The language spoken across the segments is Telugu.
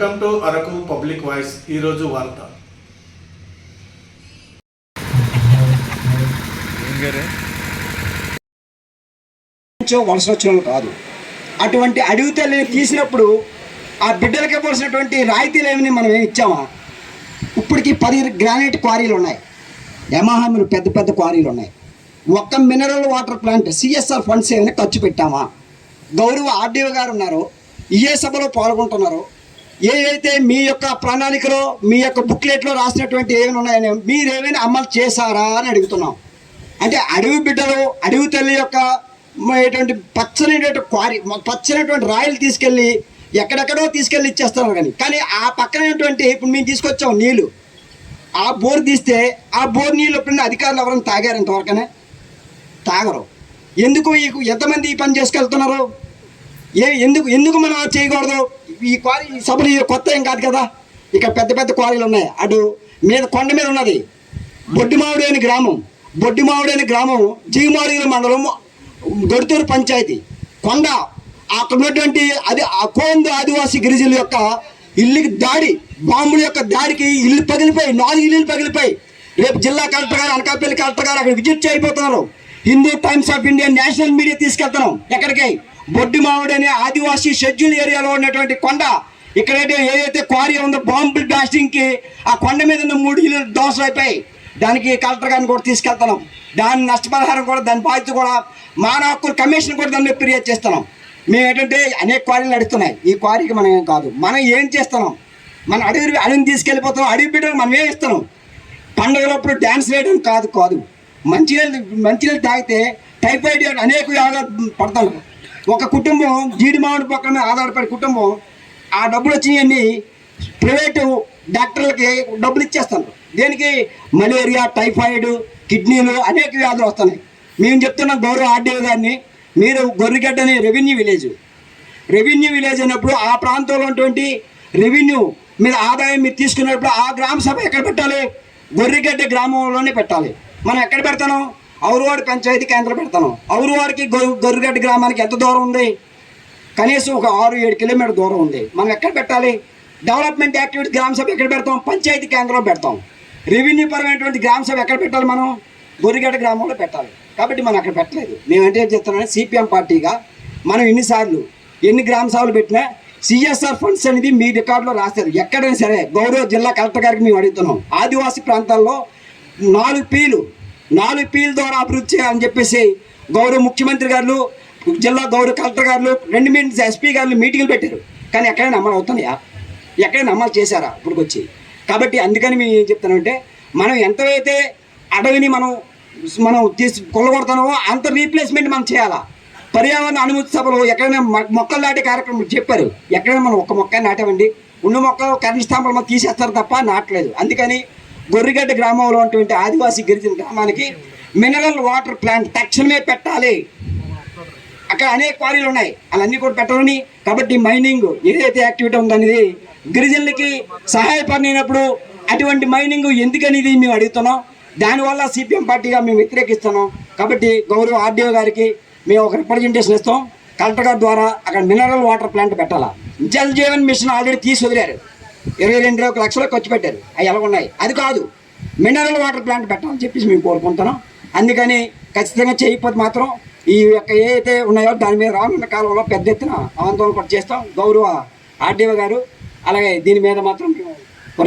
Welcome to Araku public voice ఈరోజు వార్త. వలస వచ్చిన కాదు. అటువంటి అడవి తల్లిని తీసినప్పుడు ఆ బిడ్డలకి ఇవ్వాల్సినటువంటి రాయితీలేమని మనం ఏమి ఇచ్చామా? ఇప్పటికి పది గ్రానైట్ క్వారీలు ఉన్నాయి. యమహాములు పెద్ద పెద్ద క్వారీలు ఉన్నాయి. ఒక్క mineral water plant CSR funds ఏమైనా ఖర్చు పెట్టామా? గౌరవ ఆర్డీఓ గారు ఉన్నారు. ఏ సభలో పాల్గొంటున్నారు. ఏవైతే మీ యొక్క ప్రణాళికలో మీ యొక్క బుక్లెట్లో రాసినటువంటి ఏమైనా ఉన్నాయని మీరు ఏమైనా అమలు చేశారా అని అడుగుతున్నాం. అంటే అడవి బిడ్డలు అడవి తల్లి యొక్క ఎటువంటి పచ్చనటువంటి క్వారీ పచ్చనటువంటి రాయలు తీసుకెళ్ళి ఎక్కడెక్కడో తీసుకెళ్ళి ఇచ్చేస్తున్నారు కానీ కానీ ఆ పక్కనటువంటి ఇప్పుడు మేము తీసుకొచ్చాం నీళ్ళు ఆ బోర్ తీస్తే ఆ బోర్ నీళ్ళు ఎప్పుడైనా అధికారులు ఎవరైనా తాగారు ఇంతవరకనే? తాగరు. ఎందుకు ఈ ఎంతమంది ఈ పని చేసుకెళ్తున్నారు? ఏ ఎందుకు ఎందుకు మనం చేయకూడదు? ఈ క్వారీ ఈ సభలు కొత్త ఏం కాదు కదా? ఇక్కడ పెద్ద పెద్ద క్వారీలు ఉన్నాయి. అటు మీద కొండ మీద ఉన్నది. బొడ్డిమావిడి అని గ్రామం. బొడ్డిమావిడి అని గ్రామం జీమాడిగల మండలం గడుతూరు పంచాయతీ. కొండ అక్కడ ఉన్నటువంటి అది ఆ కోందు ఆదివాసీ గిరిజనుల యొక్క ఇల్లుకి దాడి బాంబుల యొక్క దాడికి ఇల్లు పగిలిపోయి నాలుగు ఇల్లులు పగిలిపోయి రేపు జిల్లా కలెక్టర్ గారు అనకాపల్లి కలెక్టర్ గారు అక్కడ విజిట్ చేయబోతున్నారు Hindu Times of India national media తీసుకెళ్తున్నాం. ఎక్కడికి? బొడ్డి మామిడి అనే ఆదివాసీ షెడ్యూల్ ఏరియాలో ఉన్నటువంటి కొండ. ఇక్కడైతే ఏదైతే క్వారీ ఉందో బాంబు బ్లాస్టింగ్కి ఆ కొండ మీద ఉన్న మూడు ఇళ్ళు దోషం అయిపోయి దానికి కలెక్టర్ గారిని కూడా తీసుకెళ్తున్నాం. దాని నష్టపరిహారం కూడా దాని బాధ్యత కూడా మానవ హక్కుల కమిషన్ కూడా దాన్ని ఫిర్యాదు చేస్తున్నాం. మేము ఏంటంటే అనేక క్వారీలు నడుస్తున్నాయి. ఈ క్వారీకి మనం ఏం కాదు. మనం ఏం చేస్తున్నాం? మన అడవి అడవిని తీసుకెళ్ళిపోతున్నాం. అడవి బిడ్డలు మనం ఏం ఇస్తున్నాం? పండుగలప్పుడు డ్యాన్స్ వేయడం కాదు కాదు. మంచినీళ్ళు మంచినీళ్ళు తాగితే టైఫాయిడ్ అనేక వ్యాధులు పడతారు. ఒక కుటుంబం జీడి మామిడి పక్కన ఆధారపడే కుటుంబం ఆ డబ్బులు వచ్చినవన్నీ ప్రైవేటు డాక్టర్లకి డబ్బులు ఇచ్చేస్తారు. దేనికి? మలేరియా టైఫాయిడ్ కిడ్నీలు అనేక వ్యాధులు వస్తున్నాయి. మేము చెప్తున్న గౌరవ ఆర్డీఓ గారిని మీరు గొర్రెగడ్డని రెవెన్యూ విలేజ్. రెవెన్యూ విలేజ్ అయినప్పుడు ఆ ప్రాంతంలో ఉన్నటువంటి రెవెన్యూ మీద ఆదాయం మీరు తీసుకున్నప్పుడు ఆ గ్రామ సభ ఎక్కడ పెట్టాలి? గొర్రెగడ్డ గ్రామంలోనే పెట్టాలి. మనం ఎక్కడ పెడతాను? ఔరువాడి పంచాయతీ కేంద్రం పెడతాను. ఔరువాడికి గొరు గొర్రెగడ్డ గ్రామానికి ఎంత దూరం ఉంది? కనీసం ఒక ఆరు ఏడు కిలోమీటర్ దూరం ఉంది. మనం ఎక్కడ పెట్టాలి? డెవలప్మెంట్ యాక్టివిటీ గ్రామ సభ ఎక్కడ పెడతాం? పంచాయతీ కేంద్రంలో పెడతాం. రెవెన్యూ పరమైనటువంటి గ్రామ సభ ఎక్కడ పెట్టాలి మనం? గొరిగడ్డ గ్రామంలో పెట్టాలి. కాబట్టి మనం అక్కడ పెట్టలేదు. మేము అంటే ఏం చెప్తున్నాం సిపిఎం పార్టీగా మనం ఎన్నిసార్లు ఎన్ని గ్రామ సభలు పెట్టినా సిఎస్ఆర్ ఫండ్స్ అనేది మీ రికార్డులో రాస్తారు. ఎక్కడైనా సరే గౌరవ జిల్లా కలెక్టర్ గారికి మేము అడుగుతున్నాం. ఆదివాసీ ప్రాంతాల్లో నాలుగు పీలు నాలుగు పీల ద్వారా అభివృద్ధి చేయాలని చెప్పేసి గౌరవ ముఖ్యమంత్రి గారు జిల్లా గౌరవ కలెక్టర్ గారు రెండు మీటింగ్స్ ఎస్పీ గారు మీటింగ్లు పెట్టారు. కానీ ఎక్కడైనా అమలు అవుతున్నాయా? ఎక్కడైనా అమలు చేశారా ఇప్పటికొచ్చి? కాబట్టి అందుకని మేము ఏం చెప్తానంటే మనం ఎంతైతే అడవిని మనం మనం తీసి కొల్లగొడతామో అంత రీప్లేస్మెంట్ మనం చేయాలా? పర్యావరణ అనుమతి సభలో ఎక్కడైనా మొక్కలు నాటే కార్యక్రమం చెప్పారు. ఎక్కడైనా మనం ఒక్క మొక్క నాటామండి. ఉన్న మొక్కలు కరెంట్ స్తంభాలు మనం తీసేస్తారు తప్ప నాటలేదు. అందుకని గొర్రెగడ్డ గ్రామంలో ఉన్నటువంటి ఆదివాసీ గిరిజన గ్రామానికి మినరల్ వాటర్ ప్లాంట్ తక్షణమే పెట్టాలి. అక్కడ అనేక క్వారీలు ఉన్నాయి. అవన్నీ కూడా పెట్టాలని. కాబట్టి మైనింగ్ ఏదైతే యాక్టివిటీ ఉందనేది గిరిజనులకి సహాయపడినప్పుడు అటువంటి మైనింగ్ ఎందుకనేది మేము అడుగుతున్నాం. దానివల్ల సిపిఎం పార్టీగా మేము వ్యతిరేకిస్తున్నాం. కాబట్టి గౌరవ ఆర్డీఓ గారికి మేము ఒక రిప్రజెంటేషన్ ఇస్తాం. కలెక్టర్ గారి ద్వారా అక్కడ మినరల్ వాటర్ ప్లాంట్ పెట్టాలా. జల్ జీవన్ మిషన్ ఆల్రెడీ తీసి వదిలారు. ఇరవై రెండు ఒక లక్షలు ఖర్చు పెట్టారు. అవి ఎలా ఉన్నాయి? అది కాదు. మినరల్ వాటర్ ప్లాంట్ పెట్టాలని చెప్పేసి మేము కోరుకుంటున్నాం. అందుకని ఖచ్చితంగా చేయకపోతే మాత్రం ఈ యొక్క ఏదైతే ఉన్నాయో దాని మీద రానున్న కాలంలో పెద్ద ఎత్తున ఆందోళన కూడా చేస్తాం. గౌరవ ఆర్డీఓ గారు అలాగే దీని మీద మాత్రం మేము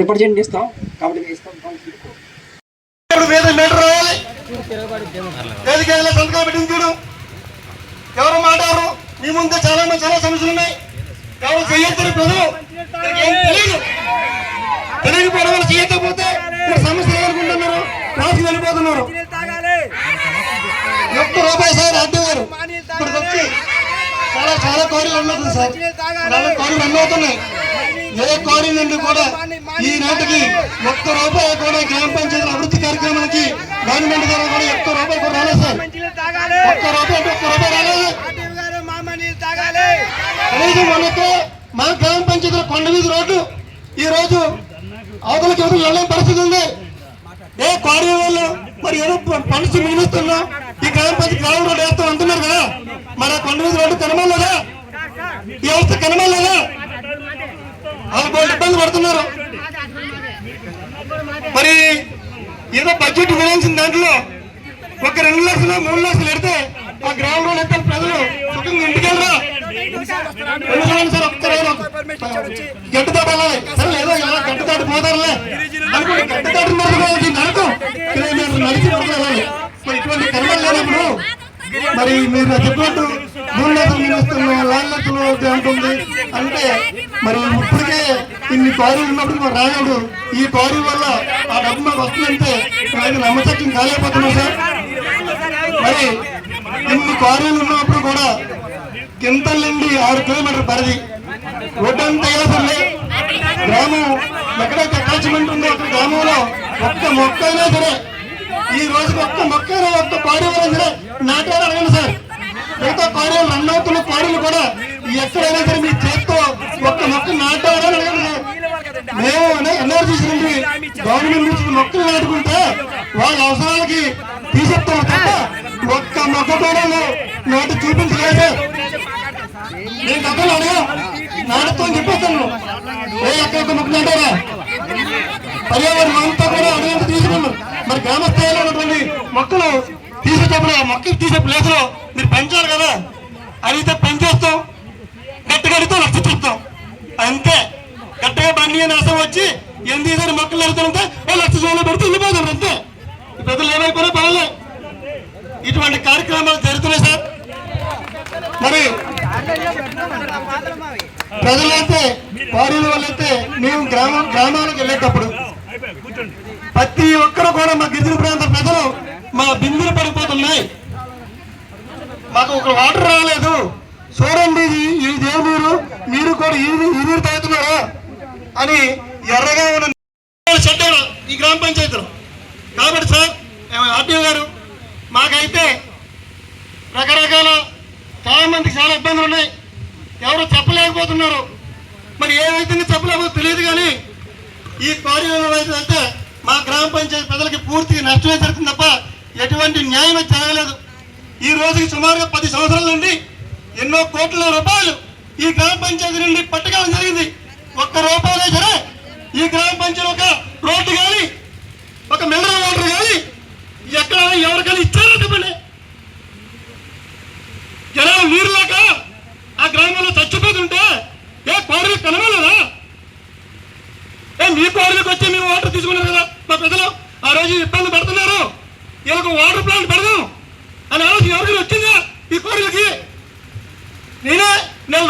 రిప్రజెంట్ ఇస్తాం కాబట్టి ఇస్తాం. ఎవరు మాట్లాడరు? మీ ముందే చాలా మంది చాలా సమస్యలు ఉన్నాయి. ఎవరు చెయ్యొద్దు ప్రజలు వీళ్ళకి పడవలు చేయకపోతే ఇక్కడ సమస్యలు ఎదుర్కొంటున్నారు రాసి వెళ్ళిపోతున్నారు. ఒక్క రూపాయి సార్ అడ్డు గారు ఇప్పుడు వచ్చి చాలా చాలా కోరికలు ఉన్నది సార్. చాలా కోరికలు అన్నవుతున్నాయి ఏ కోరి నుండి కూడా ఈ నాటికి ఒక్క రూపాయి కూడా గ్రామ పంచాయతీ అభివృద్ధి కార్యక్రమానికి గవర్నమెంట్ ద్వారా కూడా ఒక్క రూపాయి కూడా రాలేదు సార్. ఒక్క రూపాయి ఒక్క రూపాయి రాలేదు. కనీసం మనకు మా గ్రామ పంచాయతీలో కొండ వీధి రోడ్డు. ఈ రోజు అవతలకి ఎవరు వెళ్ళని పరిస్థితి ఉంది. ఏ క్వారీ వాళ్ళు మరి ఏదో ఫండ్స్ మిగులుస్తున్నా. ఈ గ్రామ పంచాయతీ గ్రామ రోడ్డు వేస్తాం అంటున్నారు కదా. మరి ఆ కొండ మీద రోడ్డు కనమలేదా ఈ వ్యవస్థ కనమలేదా వాళ్ళు బోల్డ్ ఇబ్బంది పడుతున్నారు. మరి ఏదో బడ్జెట్ వినాల్సిన దాంట్లో ఒక రెండు లక్షలు మూడు లక్షలు పెడితే ఆ గ్రామంలో ఎక్కడ ప్రజలు. సుఖంగా ఇంటికెళ్ళరా వెళ్ళరా ఎందుకంటే సరే ఏదో ఇలా పోతారులే అనుకోండి గడ్డ దాటిన నరకం కిలోమీటర్ నడిచి పడుకోవాలి మరి ఇటువంటి కర్మలు లేనప్పుడు మరి మీరు చెప్పినట్టు మూడు లక్షలు మీరు ఇస్తున్న అంటే మరి ఇప్పటికే ఇన్ని కారులు ఉన్నప్పుడు మరి రాయుడు ఈ కారు వల్ల ఆ డబ్బు మాకు వస్తుందంటే ఆయన నమ్మశక్యం కాలేకపోతున్నాం సార్ మరి ఇన్ని కారులు ఉన్నప్పుడు కూడా గింతల నుండి ఆరు కిలోమీటర్ పరిధి. రోడ్డంతా వేసండి గ్రామం ఎక్కడైతే అటాచ్మెంట్ ఉందో. అక్కడ గ్రామంలో ఒక్క మొక్క అయినా సరే ఈ రోజుకి ఒక్క మొక్క అయినా ఒక్క పాడి సరే నాటారు అడగండి సార్. మిగతా పాడేలు రన్ అవుతున్న పాడేలు కూడా ఎక్కడైనా సరే మీ చేత్తో ఒక్క మొక్క నాటారు అని అడగండి సార్. మేము ఎన్ఆర్జీసీ నుండి గవర్నమెంట్ నుంచి మొక్కలు నాటుకుంటే వాళ్ళ అవసరాలకి తీసేస్తాం తప్ప ఒక్క మొక్క కూడా నాటి చూపించలేదు సార్ నేను గతంలో నాడుతో చెప్పేస్తాను. ఏ ఎక్కడ ఒక పర్యావరణం అంతా కూడా అడిగి తీసుకున్నాం మరి గ్రామ స్థాయిలో ఉన్నటువంటి మొక్కలు తీసేటప్పుడు ఆ మొక్కలు తీసే ప్లేస్లో మీరు పెంచాలి కదా. అడిగితే పెంచేస్తాం. గట్టిగా అడిగితే లక్ష అంతే. గట్టిగా బండి అని అసలు వచ్చి ఎనిమిది తీసారు మొక్కలు ఎడుతుంటే ఓ లక్ష జోలో పెడితే వెళ్ళిపోతారు అంతే. ప్రజలు ఏమైపోయినా పర్వాలేదు ఇటువంటి కార్యక్రమాలు జరుగుతున్నాయి సార్ మరి ప్రజలైతే వారిల వాళ్ళైతే మేము గ్రామం గ్రామాలకు వెళ్ళేటప్పుడు ప్రతి ఒక్కరు కూడా మా గిరిజన ప్రాంత ప్రజలు మా బిందులు పడిపోతున్నాయి. మాకు ఒక వాటర్ రాలేదు. చూడండి ఇది ఈ దేవుడు మీరు కూడా ఈ ఈ నీరు తాగుతున్నారా? అని ఎర్రగా ఉన్న చెడ్డాడు ఈ గ్రామ పంచాయతీలో. కాబట్టి సార్ ఆర్టీఓ గారు మాకైతే రకరకాల చాలా మందికి చాలా ఇబ్బందులు ఉన్నాయి. ఎవరు చెప్పలేకపోతున్నారు. మరి ఏమైతుందో చెప్పలేకపోతే తెలియదు కానీ ఈ కార్యాలయం అయితే మా గ్రామ పంచాయతీ ప్రజలకి పూర్తిగా నష్టమే జరుగుతుంది తప్ప ఎటువంటి న్యాయం జరగలేదు. ఈ రోజుకి సుమారుగా పది సంవత్సరాల నుండి ఎన్నో కోట్ల రూపాయలు ఈ గ్రామ పంచాయతీ నుండి పట్టుకోవడం జరిగింది. ఒక్క రూపాయలే సరే ఈ గ్రామ పంచాయతీ ఒక రోడ్డు కానీ ఒక మినరల్ వాటర్ కానీ ఎక్కడ ఎవరికైనా ఇచ్చారో చెప్పండి జనాలు నీరు లేక ఆ గ్రామంలో చచ్చిపోతుంటే ఏ కోడలు కనవలేదా ఏ మీ కోడలకు వచ్చి మేము వాటర్ తీసుకున్నారు కదా మా ప్రజలు ఆ రోజు ఇబ్బంది పడుతున్నారు. వీళ్ళకు వాటర్ ప్లాంట్ పెడదాం. అని ఆలోచన ఎవరికి వచ్చిందా? ఈ కోడలకి నేనే? నెల